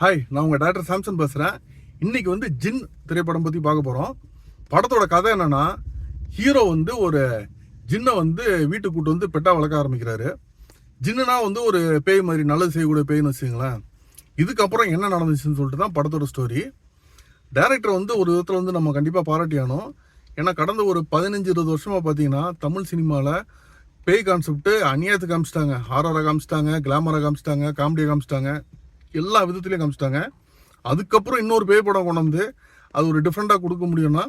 Hi நான் உங்கள் doctor Samson பேசுகிறேன் இன்றைக்கி வந்து ஜின் திரைப்படம் பற்றி பார்க்க போகிறோம் படத்தோட கதை என்னென்னா ஹீரோ வந்து ஒரு ஜின்னை வந்து வீட்டுக்கு கூட்டு வந்து பெட்டா வளர்க்க ஆரம்பிக்கிறாரு. ஜின்னுனா வந்து ஒரு பேய் மாதிரி நல்லது செய்யக்கூடிய பேய்னு வச்சுங்களேன் இதுக்கப்புறம் என்ன நடந்துச்சுன்னு சொல்லிட்டு தான் படத்தோட ஸ்டோரி டேரக்டர் வந்து ஒரு விதத்தில் வந்து நம்ம கண்டிப்பாக பாராட்டியானோம் ஏன்னா கடந்த ஒரு பதினஞ்சு இருபது வருஷமாக பார்த்தீங்கன்னா தமிழ் சினிமாவில் பேய் கான்செப்ட்டு அநியாயத்தை காமிச்சிட்டாங்க. ஹாரராக காமிச்சிட்டாங்க கிளாமராக காமிச்சிட்டாங்க காமெடியாக காமிச்சிட்டாங்க. எல்லா விதத்துலையும் காமிச்சிட்டாங்க. அதுக்கப்புறம் இன்னொரு பேய் படம் கொண்டு வந்து அது ஒரு டிஃப்ரெண்ட்டாக கொடுக்க முடியும்னா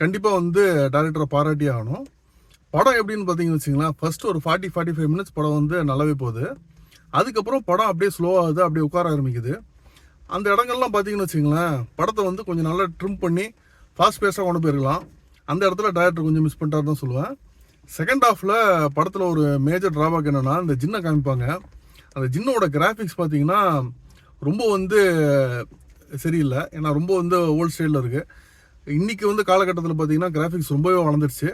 கண்டிப்பாக வந்து டேரக்டரை பாராட்டி ஆகணும். படம் எப்படின்னு பார்த்தீங்கன்னு வச்சுங்களேன் ஃபஸ்ட்டு ஒரு ஃபார்ட்டி ஃபார்ட்டி ஃபைவ் மினிட்ஸ் படம் வந்து நல்லாவே போகுது. அதுக்கப்புறம் படம் அப்படியே ஸ்லோவாகுது அப்படியே உட்கார ஆரம்பிக்குது. அந்த இடங்கள்லாம் பார்த்தீங்கன்னு வச்சிங்களேன் படத்தை வந்து கொஞ்சம் நல்லா ட்ரிம் பண்ணி ஃபாஸ்ட் பேஸாக கொண்டு போயிருக்கலாம். அந்த இடத்துல டேரக்டர் கொஞ்சம் மிஸ் பண்ணிட்டார் தான் சொல்லுவேன். செகண்ட் ஹாஃபில் படத்தில் ஒரு மேஜர் ட்ராபேக் என்னென்னா இந்த ஜின்னை காமிப்பாங்க. அந்த ஜின்னோட கிராஃபிக்ஸ் பார்த்தீங்கன்னா ரொம்ப வந்து சரியில்லை. ஏன்னா ரொம்ப வந்து ஓல்ட் ஸ்டைலில் இருக்குது இன்றைக்கி வந்து காலகட்டத்தில் பார்த்தீங்கன்னா கிராஃபிக்ஸ் ரொம்பவே வளர்ந்துருச்சு.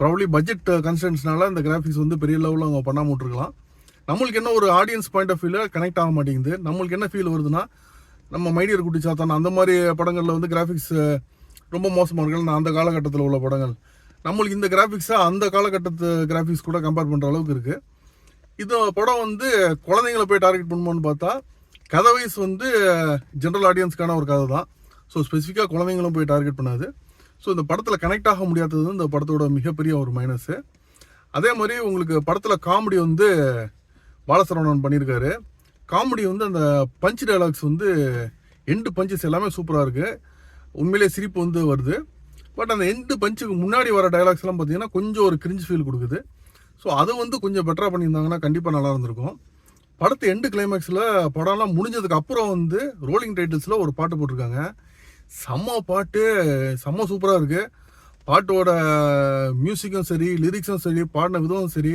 ப்ராப்ளி பட்ஜெட் கன்சன்ஸ்னால இந்த கிராஃபிக்ஸ் வந்து பெரிய லெவலில் அவங்க பண்ணாமல் விட்டுருக்கலாம். நம்மளுக்கு என்ன ஒரு ஆடியன்ஸ் பாயிண்ட் ஆஃப் வியூவில் கனெக்ட் ஆக மாட்டேங்குது. நம்மளுக்கு என்ன ஃபீல் வருதுன்னா நம்ம மைடியர் குட்டி சாத்தான் அந்த மாதிரி படங்களில் வந்து கிராஃபிக்ஸ் ரொம்ப மோசமாக இருக்கு அந்த காலகட்டத்தில் உள்ள படங்கள். நம்மளுக்கு இந்த கிராஃபிக்ஸாக அந்த காலகட்டத்து கிராஃபிக்ஸ் கூட கம்பேர் பண்ணுற அளவுக்கு இருக்குது இது படம் வந்து குழந்தைங்களை போய் டார்கெட் பண்ணுமோன்னு பார்த்தா கதை வைஸ் வந்து ஜென்ரல் ஆடியன்ஸ்க்கான ஒரு கதை தான். ஸோ ஸ்பெசிஃபிக்காக குழந்தைங்களும் போய் டார்கெட் பண்ணாது. ஸோ இந்த படத்தில் கனெக்ட் ஆக முடியாதது இந்த படத்தோட மிகப்பெரிய ஒரு மைனஸு அதே மாதிரி உங்களுக்கு படத்தில் காமெடி வந்து பாலசரவணன் பண்ணியிருக்காரு காமெடி வந்து அந்த பஞ்ச் டயலாக்ஸ் வந்து எண்டு பஞ்சஸ் எல்லாமே சூப்பராக இருக்குது உண்மையிலேயே சிரிப்பு வந்து வருது. பட் அந்த எண்டு பஞ்சுக்கு முன்னாடி வர டைலாக்ஸ்லாம் பார்த்தீங்கன்னா கொஞ்சம் ஒரு கிரிஞ்சு ஃபீல் கொடுக்குது. ஸோ அதை வந்து கொஞ்சம் பெட்டராக பண்ணியிருந்தாங்கன்னா கண்டிப்பாக நல்லா இருந்திருக்கும். படத்து எண்டு கிளைமேக்ஸில் படம்லாம் முடிஞ்சதுக்கு அப்புறம் வந்து ரோலிங் டைட்டில்ஸில் ஒரு பாட்டு போட்டிருக்காங்க. செம்ம பாட்டு செம்ம சூப்பராக இருக்குது பாட்டோட மியூசிக்கும் சரி லிரிக்ஸும் சரி பாடின விதமும் சரி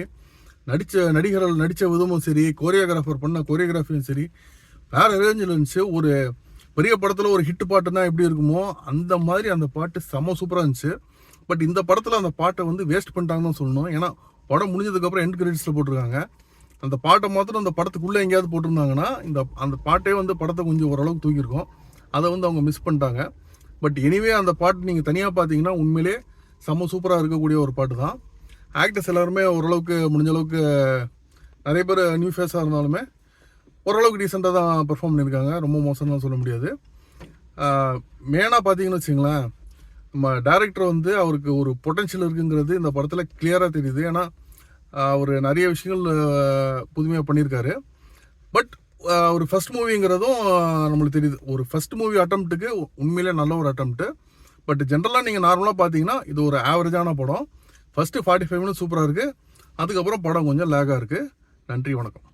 நடித்த நடிகர்கள் நடித்த விதமும் சரி கோரியோகிராஃபர் பண்ண கோரியோகிராஃபியும் சரி வேற ரேஞ்சில் இருந்துச்சு. ஒரு பெரிய படத்தில் ஒரு ஹிட் பாட்டுனா எப்படி இருக்குமோ அந்த மாதிரி அந்த பாட்டு செம்ம சூப்பராக இருந்துச்சு. பட் இந்த படத்தில் அந்த பாட்டை வந்து வேஸ்ட் பண்ணிட்டாங்கன்னு தான் சொல்லணும். ஏன்னா படம் முடிஞ்சதுக்கப்புறம் எண்ட் கிரெடிட்ஸில் போட்டிருக்காங்க. அந்த பாட்டை மாத்திரம் அந்த படத்துக்குள்ளே எங்கேயாவது போட்டிருந்தாங்கன்னா இந்த அந்த பாட்டே வந்து படத்தை கொஞ்சம் ஓரளவுக்கு தூக்கியிருக்கும். அதை வந்து அவங்க மிஸ் பண்ணிட்டாங்க. பட் எனிவே அந்த பாட்டு நீங்கள் தனியாக பார்த்தீங்கன்னா உண்மையிலே செம்ம சூப்பராக இருக்கக்கூடிய ஒரு பாட்டு தான். ஆக்டர்ஸ் எல்லாருமே ஓரளவுக்கு முடிஞ்ச அளவுக்கு நிறைய பேர் நியூ ஃபேஸாக இருந்தாலுமே ஓரளவுக்கு டீசெண்டாக தான் பெர்ஃபார்ம் பண்ணியிருக்காங்க. ரொம்ப மோசம்லாம் சொல்ல முடியாது. மெயினாக பார்த்தீங்கன்னு வச்சுங்களேன் நம்ம டேரக்டர் வந்து அவருக்கு ஒரு பொட்டன்ஷியல் இருக்குங்கிறது இந்த படத்தில் கிளியராக தெரியுது. ஏன்னா அவர் நிறைய விஷயங்கள் புதுமையாக பண்ணியிருக்காரு. பட் ஒரு ஃபர்ஸ்ட் மூவிங்கிறதும் நம்மளுக்கு தெரியுது. ஒரு ஃபஸ்ட் மூவி அட்டம்ப்ட்டுக்கு உண்மையிலே நல்ல ஒரு அட்டம்ப்ட்டு பட் ஜென்ரலாக நீங்கள் நார்மலாக பார்த்தீங்கன்னா இது ஒரு ஆவரேஜான படம். ஃபஸ்ட்டு ஃபார்ட்டி ஃபைவ் மினிட்ஸ் சூப்பராக இருக்குது அதுக்கப்புறம் படம் கொஞ்சம் லேகாக இருக்குது நன்றி வணக்கம்.